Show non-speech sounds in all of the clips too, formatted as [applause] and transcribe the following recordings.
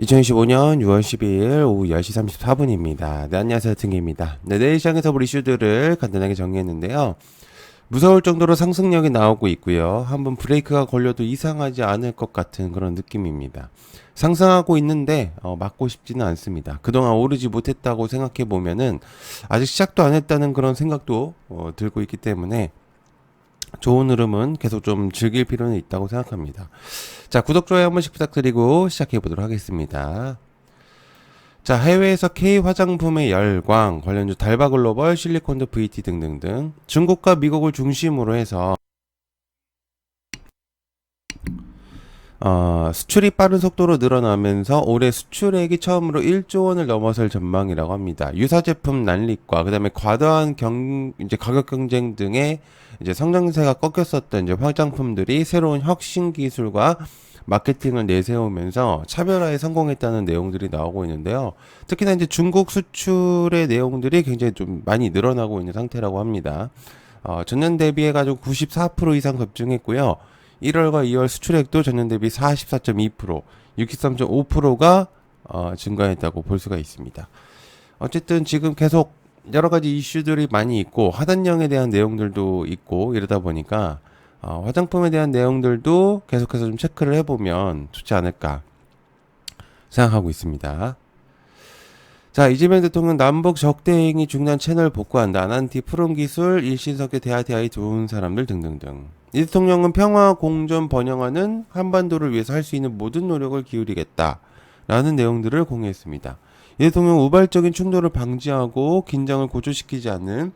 2025년 6월 12일 오후 10시 34분입니다. 네, 안녕하세요. 등기입니다. 네, 내일 시장에서 볼 이슈들을 간단하게 정리했는데요. 무서울 정도로 상승력이 나오고 있고요. 한번 브레이크가 걸려도 이상하지 않을 것 같은 그런 느낌입니다. 상승하고 있는데 어, 막고 싶지는 않습니다. 그동안 오르지 못했다고 생각해 보면은 아직 시작도 안 했다는 그런 생각도 어, 들고 있기 때문에 좋은 흐름은 계속 좀 즐길 필요는 있다고 생각합니다. 자, 구독, 좋아요 한 번씩 부탁드리고 시작해 보도록 하겠습니다. 자, 해외에서 K 화장품의 열광, 관련주 달바 글로벌, 실리콘드 VT 등등등 중국과 미국을 중심으로 해서 어, 수출이 빠른 속도로 늘어나면서 올해 수출액이 처음으로 1조 원을 넘어설 전망이라고 합니다. 유사 제품 난립과 그다음에 과도한 경 이제 가격 경쟁 등의 이제 성장세가 꺾였었던 이제 화장품들이 새로운 혁신 기술과 마케팅을 내세우면서 차별화에 성공했다는 내용들이 나오고 있는데요. 특히나 이제 중국 수출의 내용들이 굉장히 좀 많이 늘어나고 있는 상태라고 합니다. 어, 전년 대비해 가지고 94% 이상 급증했고요. 1월과 2월 수출액도 전년 대비 44.2%, 63.5%가 어, 증가했다고 볼 수가 있습니다. 어쨌든 지금 계속 여러 가지 이슈들이 많이 있고 하단령에 대한 내용들도 있고 이러다 보니까 어, 화장품에 대한 내용들도 계속해서 좀 체크를 해보면 좋지 않을까 생각하고 있습니다. 자, 이재명 대통령 남북 적대 행위 중단 채널 복구한다. 아난티 프롬 기술, 일신석의 대하대하의 좋은 사람들 등등등. 이 대통령은 평화 공존 번영하는 한반도를 위해서 할 수 있는 모든 노력을 기울이겠다. 라는 내용들을 공유했습니다. 이 대통령 우발적인 충돌을 방지하고 긴장을 고조시키지 않는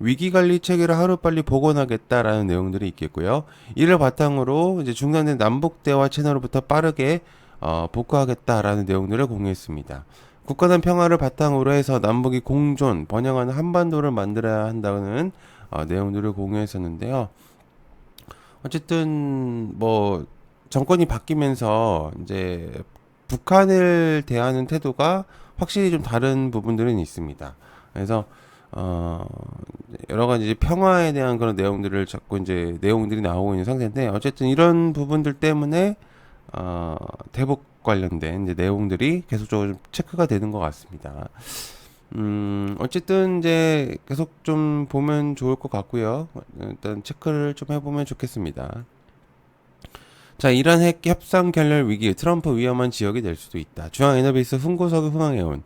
위기관리 체계를 하루빨리 복원하겠다라는 내용들이 있겠고요. 이를 바탕으로 이제 중단된 남북 대화 채널로부터 빠르게 어, 복구하겠다라는 내용들을 공유했습니다. 국가간 평화를 바탕으로 해서 남북이 공존, 번영하는 한반도를 만들어야 한다는 어, 내용들을 공유했었는데요. 어쨌든 뭐 정권이 바뀌면서 이제 북한을 대하는 태도가 확실히 좀 다른 부분들은 있습니다. 그래서 어 여러 가지 평화에 대한 그런 내용들을 자꾸 이제 내용들이 나오고 있는 상태인데 어쨌든 이런 부분들 때문에 어 대북 관련된 이제 내용들이 계속적으로 좀 체크가 되는 것 같습니다. 음, 어쨌든 이제 계속 좀 보면 좋을 것 같고요. 일단 체크를 좀 해보면 좋겠습니다. 자, 이란 핵 협상 결렬 위기, 트럼프 위험한 지역이 될 수도 있다. 중앙 에너비스 훈고석을 흥황해온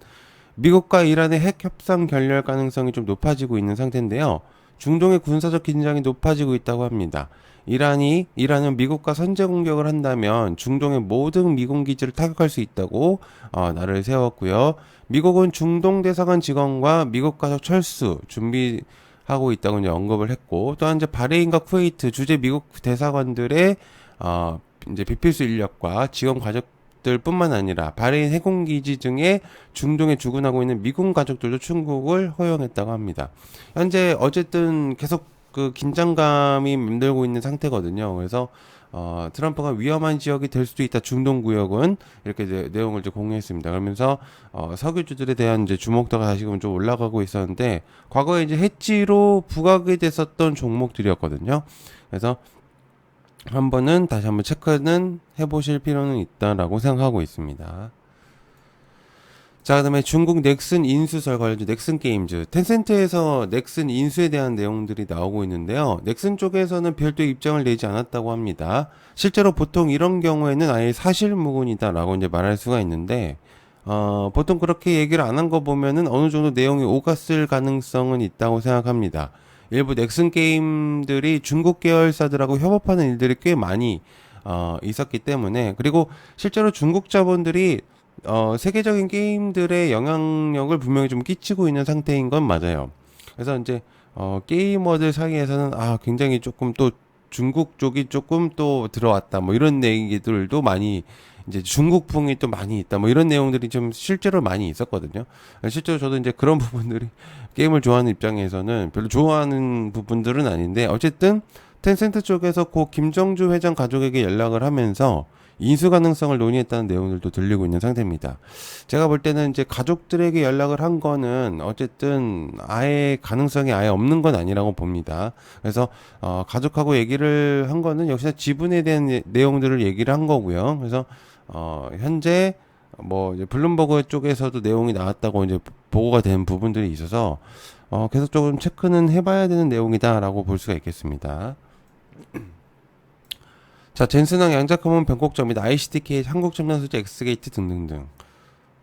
미국과 이란의 핵 협상 결렬 가능성이 좀 높아지고 있는 상태인데요. 중동의 군사적 긴장이 높아지고 있다고 합니다. 이란이 이란은 미국과 선제 공격을 한다면 중동의 모든 미군 기지를 타격할 수 있다고 어, 나를 세웠고요. 미국은 중동 대사관 직원과 미국 가족 철수 준비 하고 있다고 이제 언급을 했고 또한 이제 바레인과 쿠웨이트 주재 미국 대사관들의 어, 이제 비필수 인력과 직원 가족 들뿐만 아니라 바레인 해군기지 등의 중동에 주둔하고 있는 미군 가족들도 출국을 허용했다고 합니다. 현재 어쨌든 계속 그 긴장감이 맴돌고 있는 상태거든요. 그래서 어, 트럼프가 위험한 지역이 될 수도 있다. 중동 구역은 이렇게 내, 내용을 이제 공유했습니다. 그러면서 어, 석유주들에 대한 이제 주목도가 다시금 좀 올라가고 있었는데 과거에 이제 해지로 부각이 됐었던 종목들이었거든요. 그래서 한 번은 다시 한번 체크는 해보실 필요는 있다라고 생각하고 있습니다. 자, 그 다음에 중국 넥슨 인수설 관련주 넥슨 게임즈. 텐센트에서 넥슨 인수에 대한 내용들이 나오고 있는데요. 넥슨 쪽에서는 별도 입장을 내지 않았다고 합니다. 실제로 보통 이런 경우에는 아예 사실무근이다라고 이제 말할 수가 있는데, 어, 보통 그렇게 얘기를 안 한 거 보면은 어느 정도 내용이 오갔을 가능성은 있다고 생각합니다. 일부 넥슨 게임들이 중국 계열사들하고 협업하는 일들이 꽤 많이 어, 있었기 때문에 그리고 실제로 중국 자본들이 어, 세계적인 게임들의 영향력을 분명히 좀 끼치고 있는 상태인 건 맞아요. 그래서 이제 어, 게이머들 사이에서는 아 굉장히 조금 또 중국 쪽이 조금 또 들어왔다 뭐 이런 얘기들도 많이 이제 중국풍이 또 많이 있다 뭐 이런 내용들이 좀 실제로 많이 있었거든요. 실제로 저도 이제 그런 [laughs] 부분들이 게임을 좋아하는 입장에서는 별로 좋아하는 부분들은 아닌데 어쨌든 텐센트 쪽에서 고 김정주 회장 가족에게 연락을 하면서 인수 가능성을 논의했다는 내용들도 들리고 있는 상태입니다. 제가 볼 때는 이제 가족들에게 연락을 한 거는 어쨌든 아예 가능성이 아예 없는 건 아니라고 봅니다. 그래서 어 가족하고 얘기를 한 거는 역시나 지분에 대한 내용들을 얘기를 한 거고요. 그래서 어 현재 뭐 이제 블룸버그 쪽에서도 내용이 나왔다고 이제 보고가 된 부분들이 있어서 어, 계속 조금 체크는 해봐야 되는 내용이다라고 볼 수가 있겠습니다. [clears throat] 자, 젠슨항 양자컴은 변곡점 및 ICDK 한국 첨단소재 엑스게이트 등등등.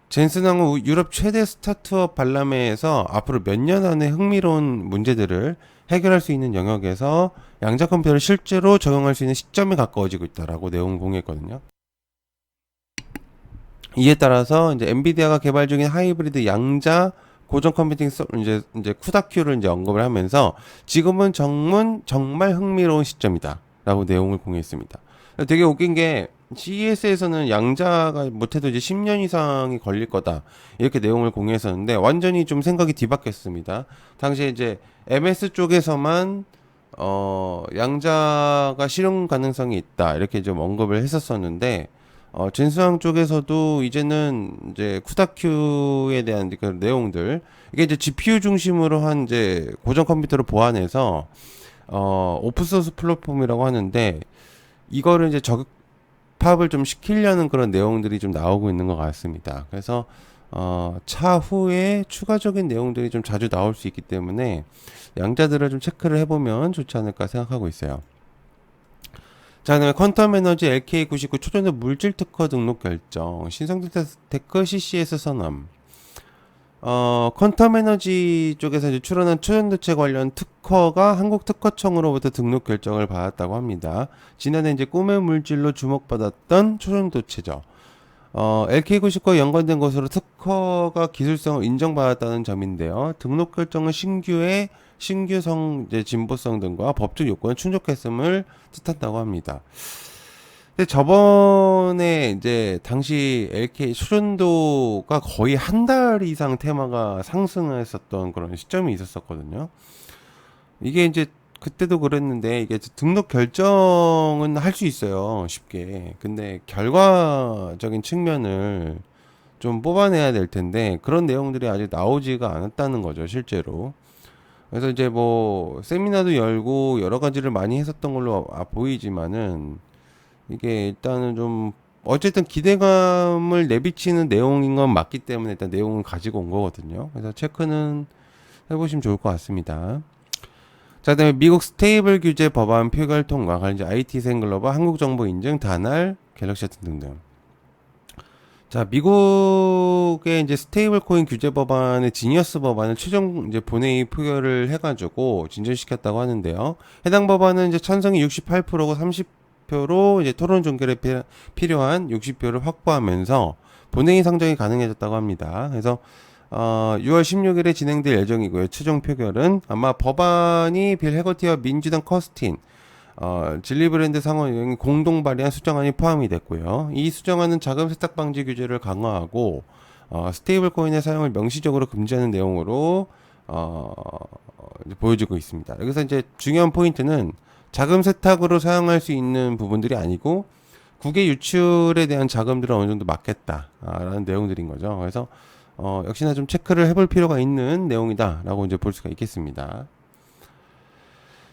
젠슨항은 우- 유럽 최대 스타트업 박람회에서 앞으로 몇 년 안에 흥미로운 문제들을 해결할 수 있는 영역에서 양자 컴퓨터를 실제로 적용할 수 있는 시점에 가까워지고 있다라고 내용을 공유했거든요. 이에 따라서 이제 엔비디아가 개발 중인 하이브리드 양자 고정 컴퓨팅 소- 이제 이제 쿠다큐를 이제 언급을 하면서 지금은 정말 정말 흥미로운 시점이다라고 내용을 공유했습니다. 되게 웃긴 게 CES에서는 양자가 못해도 이제 10년 이상이 걸릴 거다 이렇게 내용을 공유했었는데 완전히 좀 생각이 뒤바뀌었습니다. 당시에 이제 MS 쪽에서만 어 양자가 실현 가능성이 있다 이렇게 좀 언급을 했었었는데 어 진수항 쪽에서도 이제는 이제 쿠다큐에 대한 그 내용들 이게 이제 GPU 중심으로 한 이제 고정 컴퓨터를 보완해서 어 오픈소스 플랫폼이라고 하는데 이거를 이제 적합을 좀 시키려는 그런 내용들이 좀 나오고 있는 것 같습니다. 그래서 어, 차후에 추가적인 내용들이 좀 자주 나올 수 있기 때문에 양자들을 좀 체크를 해보면 좋지 않을까 생각하고 있어요. 자, 그다음에 퀀텀 에너지 LK99 초전도 물질 특허 등록 결정, 신성대 테크 CCS 선언. 어, 퀀텀 에너지 쪽에서 이제 출원한 초전도체 관련 특허가 한국 특허청으로부터 등록 결정을 받았다고 합니다. 지난해 이제 꿈의 물질로 주목받았던 초전도체죠. 어, LK99와 연관된 것으로 특허가 기술성을 인정받았다는 점인데요. 등록 결정은 신규의 신규성, 이제 진보성 등과 법적 요건을 충족했음을 뜻한다고 합니다. 근데 저번에 이제 당시 LK 수준도가 거의 한 달 이상 테마가 상승을 했었던 그런 시점이 있었었거든요. 이게 이제 그때도 그랬는데 이게 등록 결정은 할 수 있어요. 쉽게. 근데 결과적인 측면을 좀 뽑아내야 될 텐데 그런 내용들이 아직 나오지가 않았다는 거죠, 실제로. 그래서 이제 뭐 세미나도 열고 여러 가지를 많이 했었던 걸로 아, 보이지만은 이게 일단은 좀 어쨌든 기대감을 내비치는 내용인 건 맞기 때문에 일단 내용을 가지고 온 거거든요. 그래서 체크는 해보시면 좋을 것 같습니다. 자, 그다음에 미국 스테이블 규제 법안 표결 통과, 관련 이제 IT생 글로벌 한국 정보 인증 단알 갤럭시 등등. 자, 미국의 이제 스테이블 코인 규제 법안의 지니어스 법안을 최종 이제 본회의 표결을 해가지고 진전시켰다고 하는데요. 해당 법안은 이제 찬성이 68%고 30표로 이제 토론 종결에 피- 필요한 60표를 확보하면서 본회의 상정이 가능해졌다고 합니다. 그래서 어, 6월 16일에 진행될 예정이고요. 최종 표결은 아마 법안이 빌 해거티와 민주당 커스틴 어, 진리브랜드 상원의원이 공동 발의한 수정안이 포함이 됐고요. 이 수정안은 자금 세탁 방지 규제를 강화하고 어, 스테이블 코인의 사용을 명시적으로 금지하는 내용으로 어, 보여지고 있습니다. 여기서 이제 중요한 포인트는 자금 세탁으로 사용할 수 있는 부분들이 아니고 국외 유출에 대한 자금들을 어느 정도 막겠다라는 내용들인 거죠. 그래서 어, 역시나 좀 체크를 해볼 필요가 있는 내용이다라고 이제 볼 수가 있겠습니다.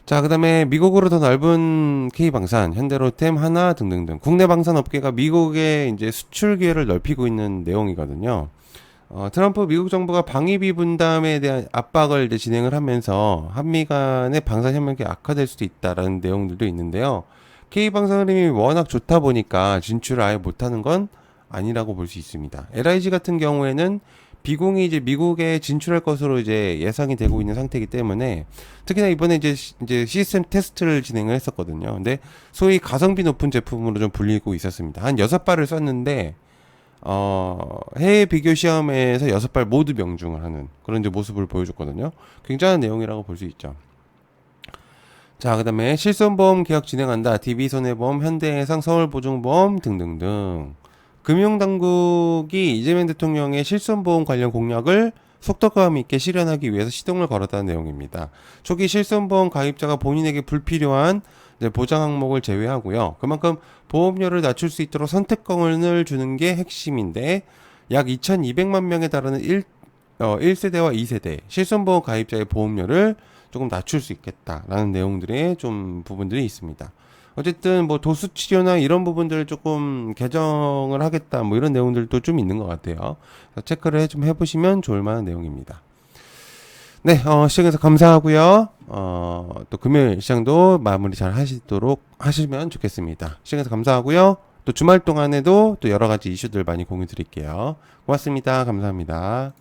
자, 그 다음에 미국으로 더 넓은 K방산, 현대로템, 하나 등등등. 국내 방산 업계가 미국에 이제 수출 기회를 넓히고 있는 내용이거든요. 어, 트럼프 미국 정부가 방위비 분담에 대한 압박을 이제 진행을 하면서 한미 간의 방산 협력이 악화될 수도 있다라는 내용들도 있는데요. K방산 흐름이 워낙 좋다 보니까 진출을 아예 못하는 건 아니라고 볼 수 있습니다. LIG 같은 경우에는 비공이 이제 미국에 진출할 것으로 이제 예상이 되고 있는 상태이기 때문에 특히나 이번에 이제 시- 이제 시스템 테스트를 진행을 했었거든요. 근데 소위 가성비 높은 제품으로 좀 불리고 있었습니다. 한 여섯 발을 썼는데 어, 해외 비교 시험에서 여섯 발 모두 명중을 하는 그런 이제 모습을 보여줬거든요. 굉장한 내용이라고 볼 수 있죠. 자, 그 다음에 실손보험 계약 진행한다. DB손해보험, 현대해상, 서울보증보험 등등등. 금융당국이 이재명 대통령의 실손보험 관련 공약을 속도감 있게 실현하기 위해서 시동을 걸었다는 내용입니다. 초기 실손보험 가입자가 본인에게 불필요한 보장 항목을 제외하고요. 그만큼 보험료를 낮출 수 있도록 선택권을 주는 게 핵심인데 약 2,200만 명에 달하는 1, 어, 1세대와 2세대 실손보험 가입자의 보험료를 조금 낮출 수 있겠다라는 내용들의 좀 부분들이 있습니다. 어쨌든 뭐 도수 치료나 이런 부분들을 조금 개정을 하겠다 뭐 이런 내용들도 좀 있는 것 같아요. 체크를 해- 좀 해보시면 좋을 만한 내용입니다. 네, 어, 시청해서 감사하고요. 어, 또 금요일 시장도 마무리 잘 하시도록 하시면 좋겠습니다. 시청해서 감사하고요. 또 주말 동안에도 또 여러 가지 이슈들 많이 공유 드릴게요. 고맙습니다. 감사합니다.